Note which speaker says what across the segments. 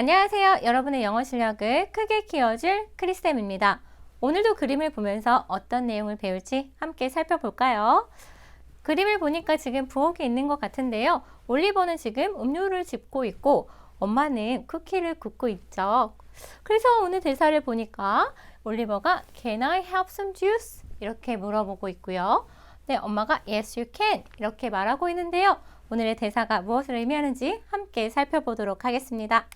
Speaker 1: 안녕하세요. 여러분의 영어 실력을 크게 키워줄 크리스템입니다. 오늘도 그림을 보면서 어떤 내용을 배울지 함께 살펴볼까요? 그림을 보니까 지금 부엌에 있는 것 같은데요. 올리버는 지금 음료를 집고 있고 엄마는 쿠키를 굽고 있죠. 그래서 오늘 대사를 보니까 올리버가 Can I have some juice? 이렇게 물어보고 있고요. 네, 엄마가 Yes, you can 이렇게 말하고 있는데요. 오늘의 대사가 무엇을 의미하는지 함께 살펴보도록 하겠습니다.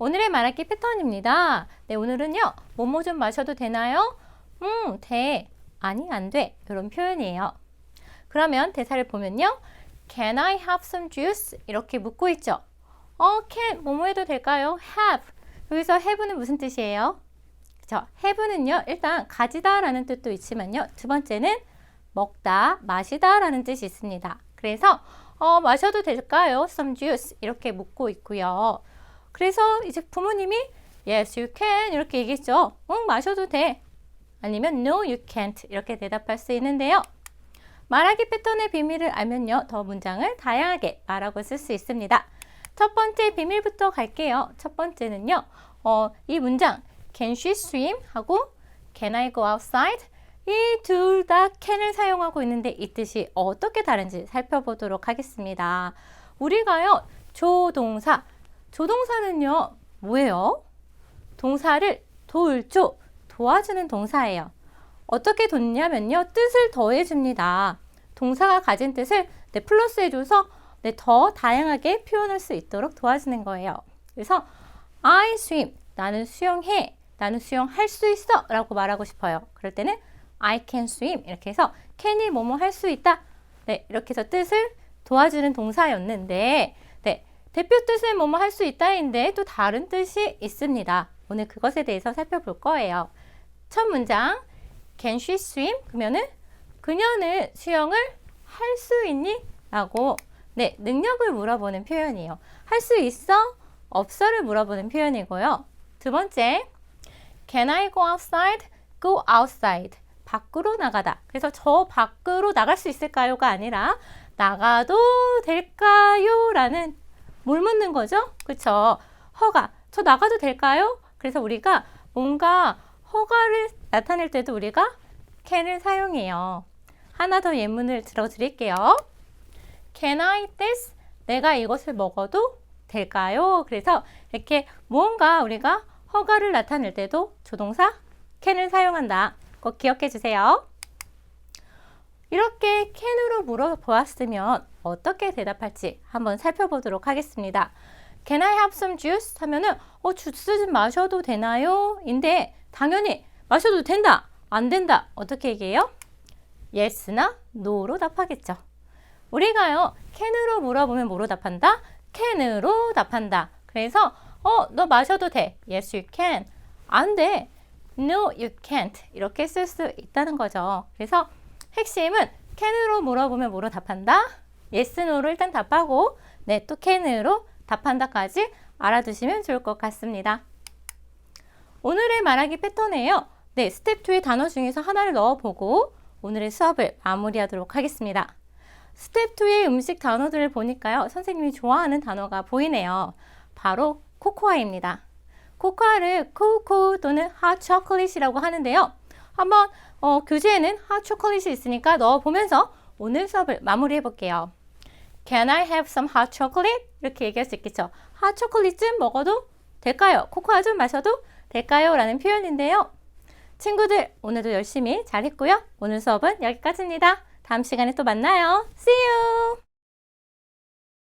Speaker 1: 오늘의 말하기 패턴입니다. 네, 오늘은요. 뭐뭐 좀 마셔도 되나요? 음, 돼. 아니, 안 돼. 이런 표현이에요. 그러면 대사를 보면요. Can I have some juice? 이렇게 묻고 있죠. 어, can 뭐뭐 해도 될까요? have. 여기서 have는 무슨 뜻이에요? 그죠? have는요. 일단 가지다 라는 뜻도 있지만요. 두 번째는 먹다, 마시다 라는 뜻이 있습니다. 그래서 어, 마셔도 될까요? some juice 이렇게 묻고 있고요. 그래서 이제 부모님이 yes you can 이렇게 얘기했죠. 응 마셔도 돼. 아니면 no you can't 이렇게 대답할 수 있는데요. 말하기 패턴의 비밀을 알면요. 더 문장을 다양하게 말하고 쓸 수 있습니다. 첫 번째 비밀부터 갈게요. 첫 번째는요. 어, 이 문장 can she swim 하고 can I go outside 이 둘 다 can을 사용하고 있는데 이 뜻이 어떻게 다른지 살펴보도록 하겠습니다. 우리가요. 조동사 조동사는요, 뭐예요? 동사를 도울 조, 도와주는 동사예요. 어떻게 돕냐면요, 뜻을 더해줍니다. 동사가 가진 뜻을 네, 플러스해줘서 네, 더 다양하게 표현할 수 있도록 도와주는 거예요. 그래서 I swim, 나는 수영해, 나는 수영할 수 있어 라고 말하고 싶어요. 그럴 때는 I can swim 이렇게 해서 can이 뭐뭐 할 수 있다. 네, 이렇게 해서 뜻을 도와주는 동사였는데 네, 대표 뜻은 뭐뭐 할 수 있다인데 또 다른 뜻이 있습니다. 오늘 그것에 대해서 살펴볼 거예요. 첫 문장 Can she swim? 그러면은 그녀는 수영을 할 수 있니? 라고 네, 능력을 물어보는 표현이에요. 할 수 있어? 없어를 물어보는 표현이고요. 두 번째 Can I go outside? Go outside. 밖으로 나가다. 그래서 저 밖으로 나갈 수 있을까요가 아니라 나가도 될까요? 라는 뭘 묻는 거죠? 그쵸? 허가. 저 나가도 될까요? 그래서 우리가 뭔가 허가를 나타낼 때도 우리가 can을 사용해요. 하나 더 예문을 들어드릴게요. Can I this? 내가 이것을 먹어도 될까요? 그래서 이렇게 무언가 우리가 허가를 나타낼 때도 조동사 can을 사용한다. 꼭 기억해 주세요. 이렇게 캔으로 물어보았으면 어떻게 대답할지 한번 살펴보도록 하겠습니다. Can I have some juice? 하면은 어 주스 좀 마셔도 되나요? 인데 당연히 마셔도 된다. 안 된다. 어떻게 얘기해요? yes나 no로 답하겠죠. 우리가요. can으로 물어보면 뭐로 답한다? can으로 답한다. 그래서 어 너 마셔도 돼. yes you can. 안 돼. no you can't. 이렇게 쓸 수 있다는 거죠. 그래서 핵심은 can으로 물어보면 뭐로 답한다? yes, no로 일단 답하고 네, 또 can으로 답한다까지 알아두시면 좋을 것 같습니다. 오늘의 말하기 패턴이에요. 네, 스텝 2의 단어 중에서 하나를 넣어보고 오늘의 수업을 마무리하도록 하겠습니다. 스텝 2의 음식 단어들을 보니까요. 선생님이 좋아하는 단어가 보이네요. 바로 코코아입니다. 코코아를 코코 또는 핫 초콜릿이라고 하는데요. 한번 어, 교재에는 핫 초콜릿이 있으니까 넣어보면서 오늘 수업을 마무리해 볼게요. Can I have some hot chocolate? 이렇게 얘기할 수 있겠죠. 핫 초콜릿 좀 먹어도 될까요? 코코아 좀 마셔도 될까요? 라는 표현인데요. 친구들, 오늘도 열심히 잘 했고요. 오늘 수업은 여기까지입니다. 다음 시간에 또 만나요. See you!